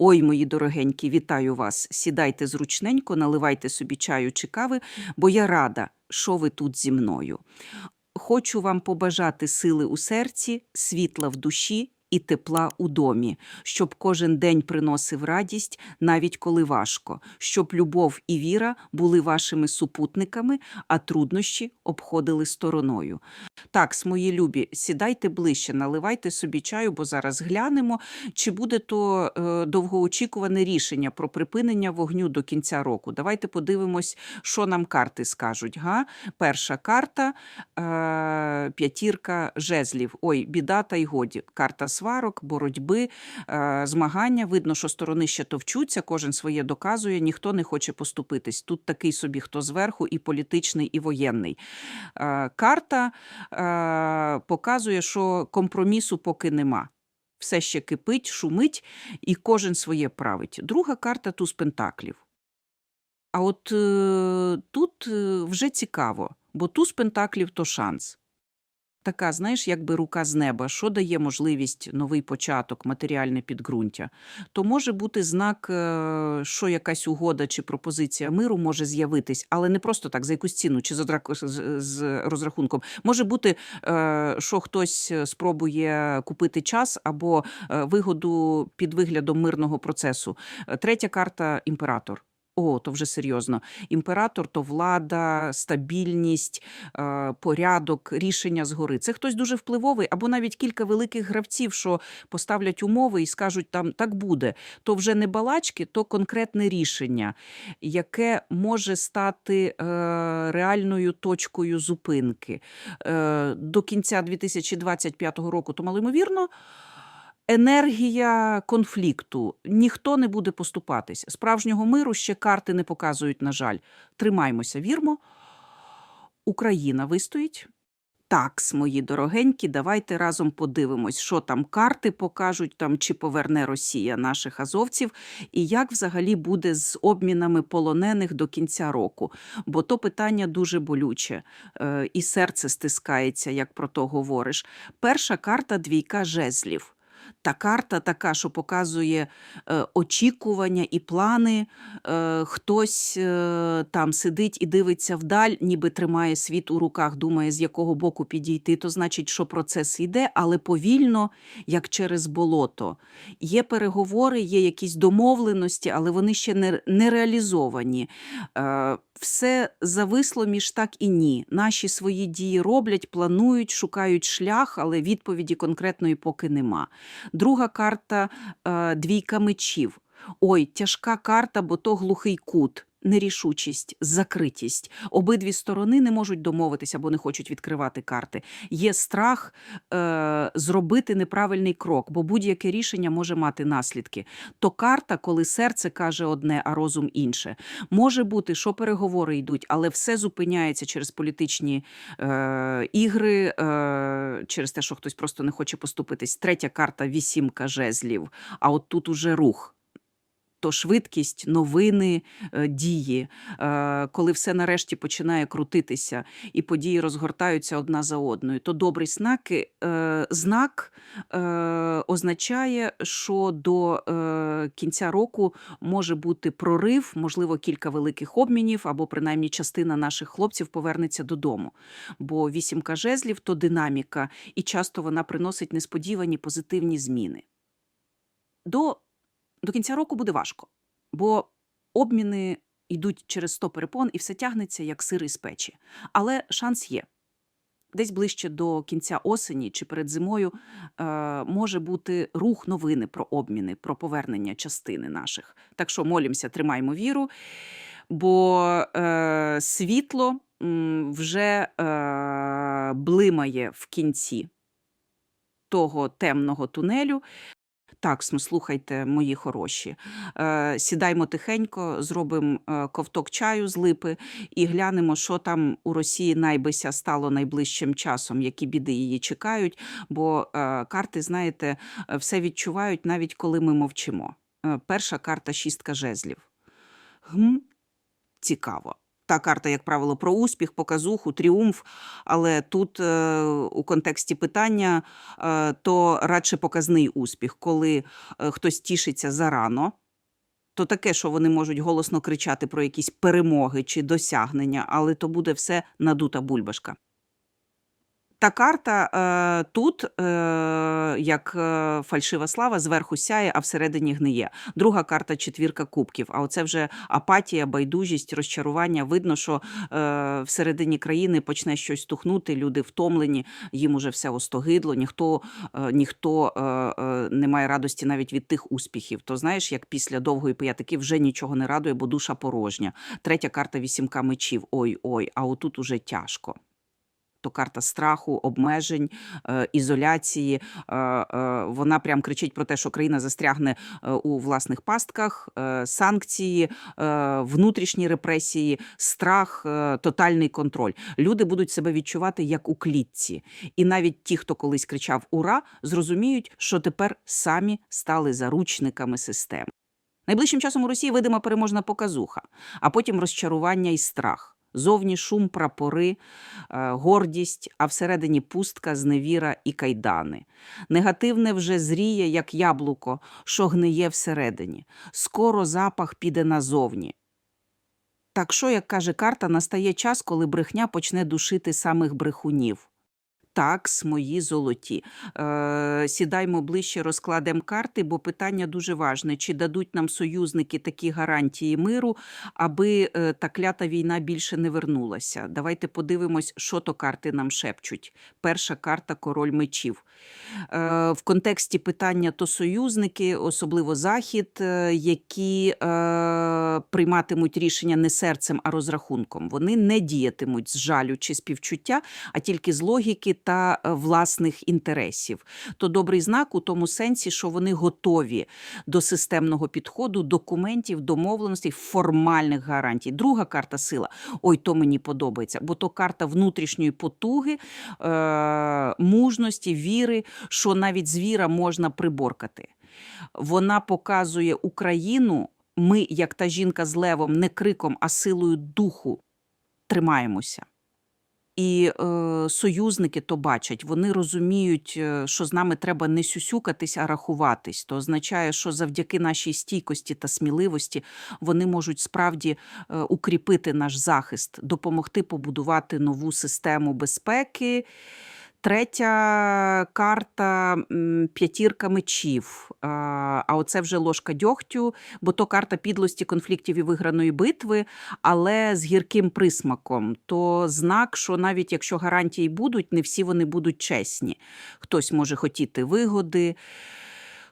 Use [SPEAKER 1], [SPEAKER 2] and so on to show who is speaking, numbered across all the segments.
[SPEAKER 1] Ой, мої дорогенькі, вітаю вас. Сідайте зручненько, наливайте собі чаю чи кави, бо я рада, що ви тут зі мною. Хочу вам побажати сили у серці, світла в душі і тепла у домі, щоб кожен день приносив радість, навіть коли важко, щоб любов і віра були вашими супутниками, а труднощі обходили стороною. Так, мої любі, сідайте ближче, наливайте собі чаю, бо зараз глянемо, чи буде то е, довгоочікуване рішення про припинення вогню до кінця року. Давайте подивимось, що нам карти скажуть. Га? Перша карта е, п'ятірка жезлів. Ой, біда та й годі. Карта сварок, боротьби, е, змагання. Видно, що сторони ще товчуться, кожен своє доказує, ніхто не хоче поступитись. Тут такий собі, хто зверху, і політичний, і воєнний. Е, карта е, показує, що компромісу поки нема. Все ще кипить, шумить, і кожен своє править. Друга карта туз пентаклів. А от тут вже цікаво, бо туз пентаклів то шанс. Така, знаєш, якби рука з неба, що дає можливість новий початок, матеріальне підґрунтя. То може бути знак, е, що якась угода чи пропозиція миру може з'явитись, але не просто так, за якусь ціну чи з, з розрахунком. Може бути, е, що хтось спробує купити час або е, вигоду під виглядом мирного процесу. Е, Третя карта імператор. О, то вже серйозно. Імператор то влада, стабільність, е, порядок, рішення згори. Це хтось дуже впливовий, або навіть кілька великих гравців, що поставлять умови і скажуть, там так буде. То вже не балачки, то конкретне рішення, яке може стати е, реальною точкою зупинки. Е, до кінця 2025 року, то малоймовірно. Енергія конфлікту. Ніхто не буде поступатись. Справжнього миру ще карти не показують, на жаль. Тримаймося, вірмо. Україна вистоїть. Так, мої дорогенькі, давайте разом подивимось, що там карти покажуть, там чи поверне Росія наших азовців, і як взагалі буде з обмінами полонених до кінця року. Бо то питання дуже болюче, е, і серце стискається, як про то говориш. Перша карта двійка жезлів. Та карта така, що показує е, очікування і плани. Е, хтось е, там сидить і дивиться вдаль, ніби тримає світ у руках, думає, з якого боку підійти. То значить, що процес йде, але повільно, як через болото. Є переговори, є якісь домовленості, але вони ще не, не реалізовані. Все зависло між так і ні. Наші свої дії роблять, планують, шукають шлях, але відповіді конкретної поки нема. Друга карта е, двійка мечів. Ой, тяжка карта, бо то глухий кут. Нерішучість, закритість. Обидві сторони не можуть домовитися, бо не хочуть відкривати карти. Є страх е, зробити неправильний крок, бо будь-яке рішення може мати наслідки. То карта, коли серце каже одне, а розум інше. Може бути, що переговори йдуть, але все зупиняється через політичні е, ігри, е, через те, що хтось просто не хоче поступитись. Третя карта вісімка жезлів. А от тут уже рух. То швидкість, новини, е, дії, е, коли все нарешті починає крутитися і події розгортаються одна за одною, то добрий е, знак е, означає, що до кінця року може бути прорив, можливо, кілька великих обмінів, або принаймні частина наших хлопців повернеться додому. Бо вісімка жезлів то динаміка, і часто вона приносить несподівані позитивні зміни. До до кінця року буде важко, бо обміни йдуть через 100 перепон і все тягнеться як сир із печі. Але шанс є. Десь ближче до кінця осені чи перед зимою е, може бути рух новини про обміни, про повернення частини наших. Так що молімося, тримаймо віру, бо е, світло вже е, блимає в кінці того темного тунелю. Так, слухайте, мої хороші. Е, сідаймо тихенько, зробимо е, ковток чаю з липи і глянемо, що там у Росії найбися стало найближчим часом, які біди її чекають. Бо е, карти, знаєте, все відчувають, навіть коли ми мовчимо. Перша карта шістка жезлів. Гм, цікаво. Та карта, як правило, про успіх, показуху, тріумф. Але тут е, у контексті питання е, то радше показний успіх, коли е, хтось тішиться зарано. То таке, що вони можуть голосно кричати про якісь перемоги чи досягнення, але то буде все надута бульбашка. Та карта е, тут, е, як е, фальшива слава, зверху сяє, а всередині гниє. Друга карта четвірка кубків. А оце вже апатія, байдужість, розчарування. Видно, що е, всередині країни почне щось тухнути, люди втомлені, їм уже все остогидло, ніхто, е, ніхто е, е, не має радості навіть від тих успіхів. То знаєш, як після довгої пиятики вже нічого не радує, бо душа порожня. Третя карта вісімка мечів. Ой-ой, а отут уже тяжко то карта страху, обмежень, е, ізоляції. Е, е, вона прям кричить про те, що країна застрягне у власних пастках, санкції, внутрішні репресії, страх, тотальний контроль. Люди будуть себе відчувати як у клітці. І навіть ті, хто колись кричав Ура, зрозуміють, що тепер самі стали заручниками системи. Найближчим часом у Росії видима переможна показуха, а потім розчарування і страх. Зовні шум, прапори, е, гордість, а всередині пустка, зневіра і кайдани. Негативне вже зріє, як яблуко, що гниє всередині. Скоро запах піде назовні. Так що, як каже карта, настає час, коли брехня почне душити самих брехунів. Так, мої золоті. Е, сідаймо ближче, розкладемо карти, бо питання дуже важне: чи дадуть нам союзники такі гарантії миру, аби е, та клята війна більше не вернулася. Давайте подивимось, що то карти нам шепчуть. Перша карта король мечів. Е, в контексті питання то союзники, особливо Захід, е, які е, прийматимуть рішення не серцем, а розрахунком. Вони не діятимуть з жалю чи співчуття, а тільки з логіки та е, власних інтересів. То добрий знак у тому сенсі, що вони готові до системного підходу, документів, домовленостей, формальних гарантій. Друга карта сила. Ой, то мені подобається, бо то карта внутрішньої потуги, е, мужності, віри, що навіть звіра можна приборкати. Вона показує Україну. Ми, як та жінка з левом, не криком, а силою духу тримаємося. І е, союзники то бачать, вони розуміють, е, що з нами треба не сюсюкатись, а рахуватись. То означає, що завдяки нашій стійкості та сміливості вони можуть справді е, укріпити наш захист, допомогти побудувати нову систему безпеки. Третя карта п'ятірка мечів. А, оце вже ложка дьогтю, бо то карта підлості конфліктів і виграної битви, але з гірким присмаком. То знак, що навіть якщо гарантії будуть, не всі вони будуть чесні. Хтось може хотіти вигоди,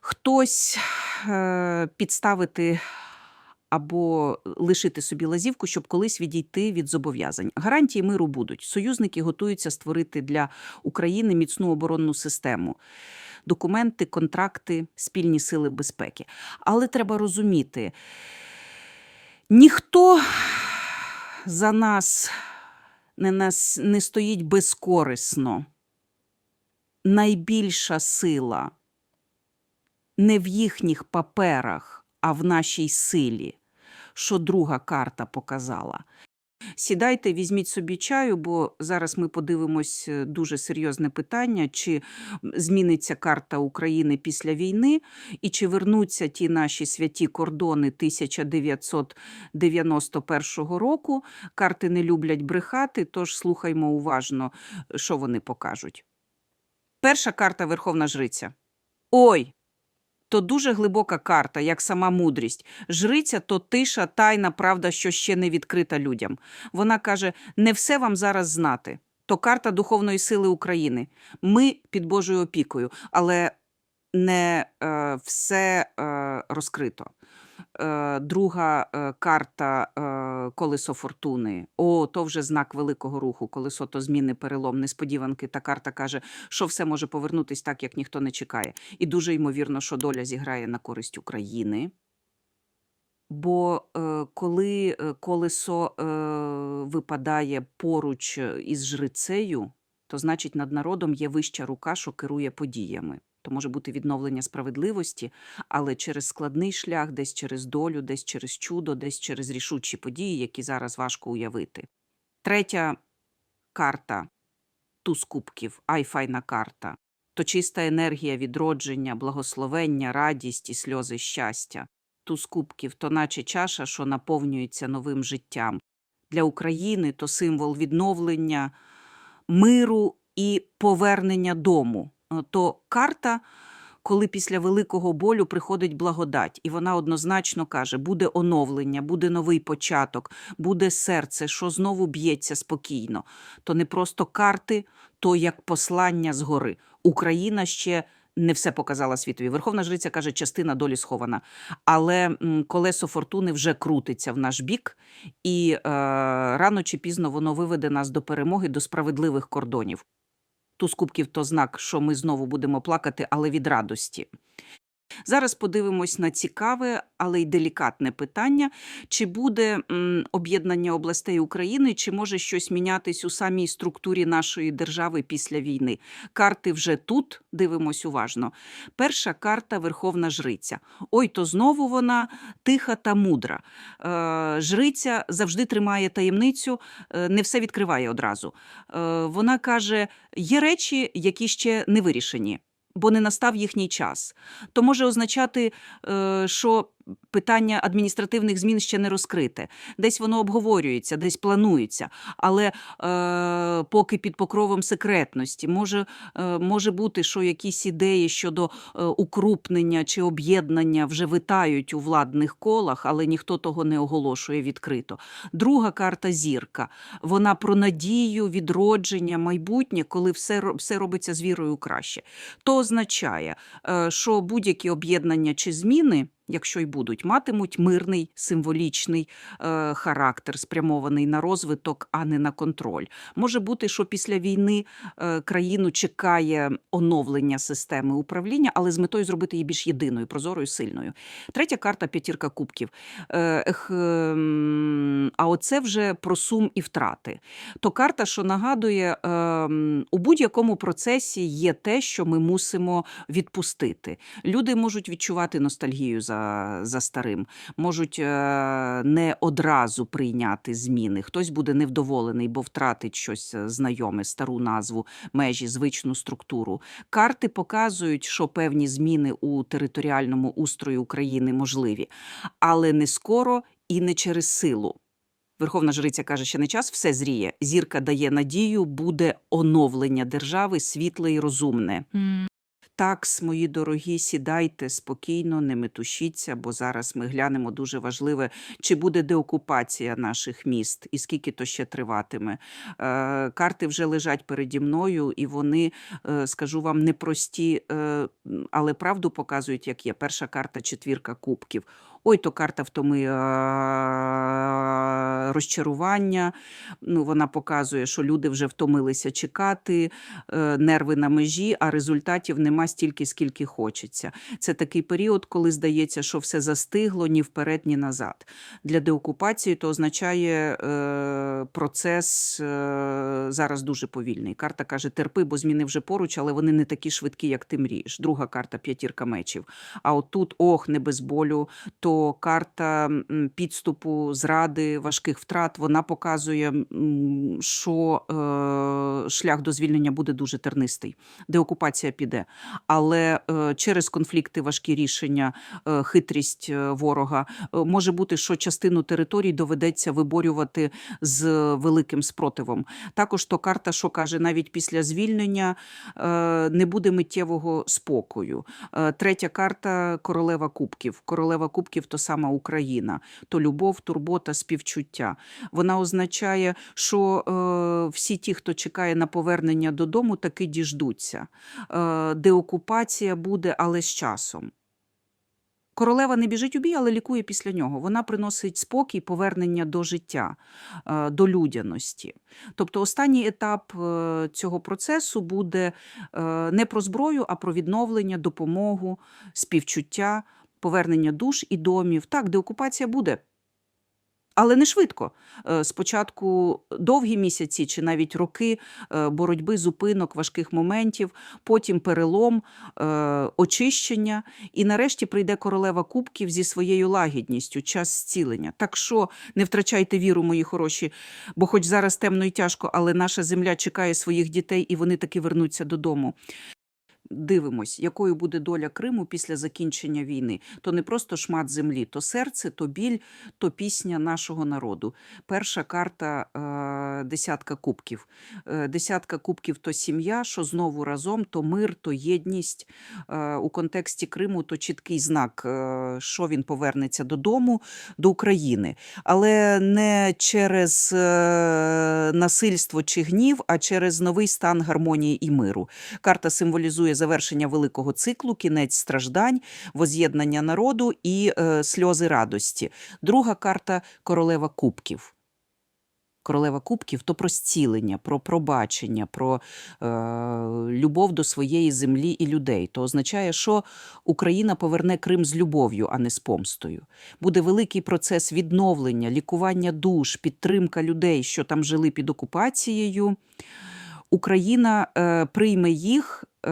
[SPEAKER 1] хтось е, підставити. Або лишити собі лазівку, щоб колись відійти від зобов'язань. Гарантії миру будуть. Союзники готуються створити для України міцну оборонну систему, документи, контракти, спільні сили безпеки. Але треба розуміти, ніхто за нас не, нас не стоїть безкорисно. Найбільша сила не в їхніх паперах, а в нашій силі, що друга карта показала. Сідайте, візьміть собі чаю, бо зараз ми подивимось е, дуже серйозне питання, чи зміниться карта України після війни, і чи вернуться ті наші святі кордони 1991 року. Карти не люблять брехати, тож слухаймо уважно, що вони покажуть. Перша карта Верховна Жриця. Ой! То дуже глибока карта, як сама мудрість. Жриця то тиша, тайна правда, що ще не відкрита людям. Вона каже: не все вам зараз знати. То карта духовної сили України. Ми під Божою опікою, але не е, все е, розкрито. Е, друга е, карта е, колесо фортуни. О, то вже знак великого руху. Колесо то зміни, перелом, несподіванки. Та карта каже, що все може повернутись так, як ніхто не чекає. І дуже ймовірно, що доля зіграє на користь України. Бо е, коли колесо е, випадає поруч із жрицею, то значить над народом є вища рука, що керує подіями. То може бути відновлення справедливості, але через складний шлях, десь через долю, десь через чудо, десь через рішучі події, які зараз важко уявити. Третя карта туз кубків, айфайна карта. То чиста енергія відродження, благословення, радість і сльози щастя. Туз кубків то наче чаша, що наповнюється новим життям. Для України то символ відновлення, миру і повернення дому. Е, То карта, коли після великого болю приходить благодать, і вона однозначно каже: буде оновлення, буде новий початок, буде серце, що знову б'ється спокійно. То не просто карти, то як послання згори. Україна ще. Не все показала світові. Верховна жриця каже, частина долі схована. Але колесо фортуни вже крутиться в наш бік, і е, рано чи пізно воно виведе нас до перемоги, до справедливих кордонів. Туз кубків то знак, що ми знову будемо плакати, але від радості. Зараз подивимось на цікаве, але й делікатне питання: чи буде об'єднання областей України, чи може щось мінятись у самій структурі нашої держави після війни? Карти вже тут, дивимось уважно. Перша карта Верховна Жриця. Ой, то знову вона тиха та мудра. Е, жриця завжди тримає таємницю, е, не все відкриває одразу. Е, вона каже: є речі, які ще не вирішені. Бо не настав їхній час, то може означати, е, що питання адміністративних змін ще не розкрите. Десь воно обговорюється, десь планується, але е, поки під покровом секретності може, е, може бути, що якісь ідеї щодо е, укрупнення чи об'єднання вже витають у владних колах, але ніхто того не оголошує відкрито. Друга карта зірка. Вона про надію, відродження, майбутнє, коли все, все робиться з вірою краще. То означає, е, що будь-які об'єднання чи зміни. Якщо й будуть, матимуть мирний символічний е, характер, спрямований на розвиток, а не на контроль. Може бути, що після війни е, країну чекає оновлення системи управління, але з метою зробити її більш єдиною, прозорою, сильною. Третя карта п'ятірка кубків. Е, ех, ем, а оце вже про сум і втрати. То карта, що нагадує, ем, у будь-якому процесі є те, що ми мусимо відпустити. Люди можуть відчувати ностальгію за, за старим, можуть е, не одразу прийняти зміни. Хтось буде невдоволений, бо втратить щось е, знайоме, стару назву, межі, звичну структуру. Карти показують, що певні зміни у територіальному устрої України можливі, але не скоро і не через силу. Верховна жриця каже, що не час все зріє. Зірка дає надію, буде оновлення держави світле і розумне. Такс, мої дорогі, сідайте спокійно, не метушіться, бо зараз ми глянемо дуже важливе, чи буде деокупація наших міст і скільки то ще триватиме. Е, карти вже лежать переді мною, і вони, е, скажу вам, непрості, е, але правду показують, як є. Перша карта четвірка кубків. Ой, то карта втоми е, розчарування. Ну, вона показує, що люди вже втомилися чекати, е, нерви на межі, а результатів нема стільки, скільки хочеться. Це такий період, коли здається, що все застигло ні вперед, ні назад. Для деокупації то означає е, процес зараз дуже повільний. Карта каже: терпи, бо зміни вже поруч, але вони не такі швидкі, як ти мрієш. Друга карта п'ятірка мечів. А отут, ох, не без болю, то карта підступу, зради, важких втрат, вона показує, що е, шлях до звільнення буде дуже тернистий. Деокупація піде. Але е, через конфлікти, важкі рішення, е, хитрість ворога, може бути, що частину територій доведеться виборювати з великим спротивом. Також то карта, що каже, навіть після звільнення не буде миттєвого спокою. Третя карта королева кубків. Королева кубків то сама Україна, то любов, турбота, співчуття. Вона означає, що е, всі ті, хто чекає на повернення додому, таки діждуться. Е, деокупація буде, але з часом. Королева не біжить у бій, але лікує після нього. Вона приносить спокій, повернення до життя, е, до людяності. Тобто останній етап е, цього процесу буде е, не про зброю, а про відновлення, допомогу, співчуття, повернення душ і домів. Так, деокупація буде. Але не швидко. Е, Спочатку довгі місяці чи навіть роки е, боротьби, зупинок, важких моментів, потім перелом, е, очищення, і нарешті прийде королева кубків зі своєю лагідністю, час зцілення. Так що не втрачайте віру, мої хороші, бо хоч зараз темно і тяжко, але наша земля чекає своїх дітей, і вони таки вернуться додому. Дивимось, якою буде доля Криму після закінчення війни. То не просто шмат землі, то серце, то біль, то пісня нашого народу. Перша карта е, десятка кубків. Е, десятка кубків то сім'я, що знову разом, то мир, то єдність. Е, у контексті Криму то чіткий знак, е, що він повернеться додому, до України. Але не через е, насильство чи гнів, а через новий стан гармонії і миру. Карта символізує завершення великого циклу, кінець страждань, воз'єднання народу і е, сльози радості. Друга карта королева кубків. Королева кубків то про зцілення, про пробачення, про е, любов до своєї землі і людей. То означає, що Україна поверне Крим з любов'ю, а не з помстою. Буде великий процес відновлення, лікування душ, підтримка людей, що там жили під окупацією. Україна е, прийме їх, е,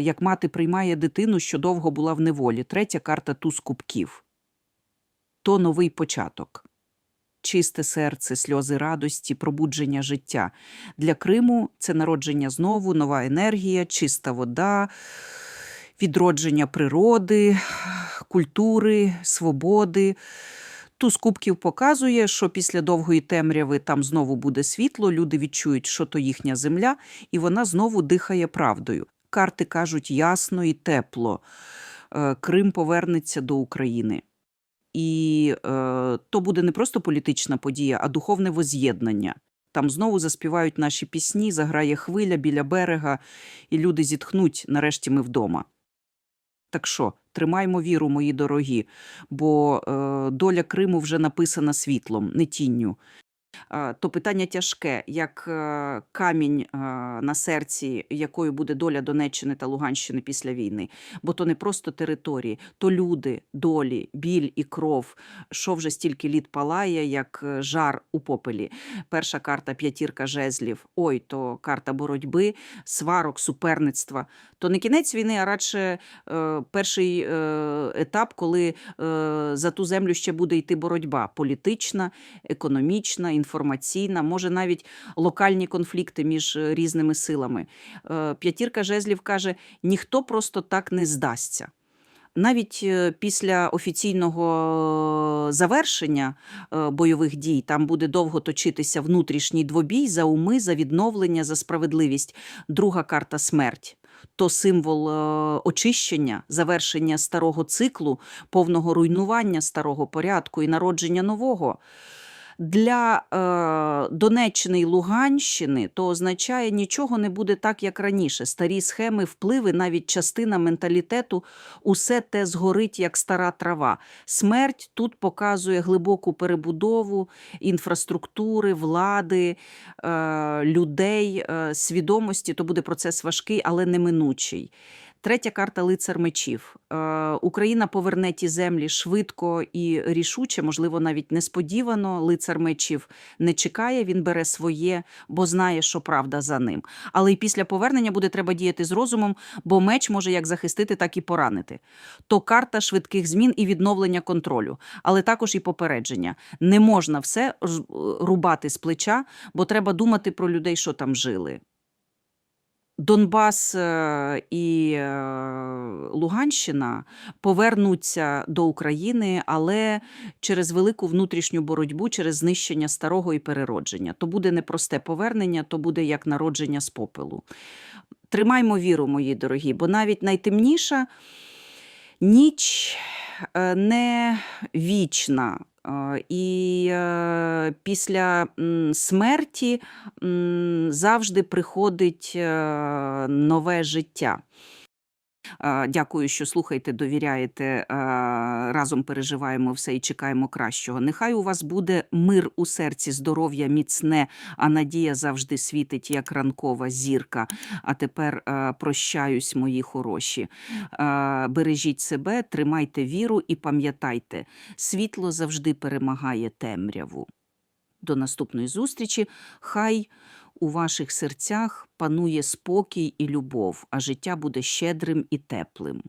[SPEAKER 1] як мати приймає дитину, що довго була в неволі. Третя карта туз кубків. То новий початок. Чисте серце, сльози радості, пробудження життя. Для Криму це народження знову, нова енергія, чиста вода, відродження природи, культури, свободи. Туз кубків показує, що після довгої темряви там знову буде світло, люди відчують, що то їхня земля, і вона знову дихає правдою. Карти кажуть ясно і тепло. Е, Крим повернеться до України. І е, то буде не просто політична подія, а духовне воз'єднання. Там знову заспівають наші пісні, заграє хвиля біля берега, і люди зітхнуть, нарешті ми вдома. Так що, тримаймо віру, мої дорогі, бо е, доля Криму вже написана світлом, не тінню. Е, то питання тяжке, як е, камінь е, на серці, якою буде доля Донеччини та Луганщини після війни. Бо то не просто території, то люди, долі, біль і кров, що вже стільки літ палає, як жар у попелі. Перша карта п'ятірка жезлів. Ой, то карта боротьби, сварок, суперництва. То не кінець війни, а радше перший етап, коли за ту землю ще буде йти боротьба політична, економічна, інформаційна, може навіть локальні конфлікти між е, різними силами. Е, П'ятірка жезлів каже: ніхто просто так не здасться. Навіть е, після офіційного завершення бойових дій там буде довго точитися внутрішній двобій за уми, за відновлення, за справедливість. Друга карта смерть. То символ очищення, завершення старого циклу, повного руйнування старого порядку і народження нового. Для е, Донеччини і Луганщини то означає, нічого не буде так, як раніше. Старі схеми, впливи, навіть частина менталітету, усе те згорить, як стара трава. Смерть тут показує глибоку перебудову інфраструктури, влади, е, людей, е, свідомості. То буде процес важкий, але неминучий. Третя карта лицар мечів. Е, Україна поверне ті землі швидко і рішуче, можливо, навіть несподівано. Лицар мечів не чекає, він бере своє, бо знає, що правда за ним. Але і після повернення буде треба діяти з розумом, бо меч може як захистити, так і поранити. То карта швидких змін і відновлення контролю, але також і попередження. Не можна все ж- рубати з плеча, бо треба думати про людей, що там жили. Донбас е, і е, Луганщина повернуться до України, але через велику внутрішню боротьбу, через знищення старого і переродження. То буде не просте повернення, то буде як народження з попелу. Тримаймо віру, мої дорогі, бо навіть найтемніша ніч е, не вічна. І е, після смерті завжди приходить е, нове життя. Дякую, що слухаєте, довіряєте. Разом переживаємо все і чекаємо кращого. Нехай у вас буде мир у серці, здоров'я міцне, а надія завжди світить, як ранкова зірка. А тепер прощаюсь, мої хороші. Бережіть себе, тримайте віру і пам'ятайте, світло завжди перемагає темряву. До наступної зустрічі. Хай у ваших серцях панує спокій і любов, а життя буде щедрим і теплим.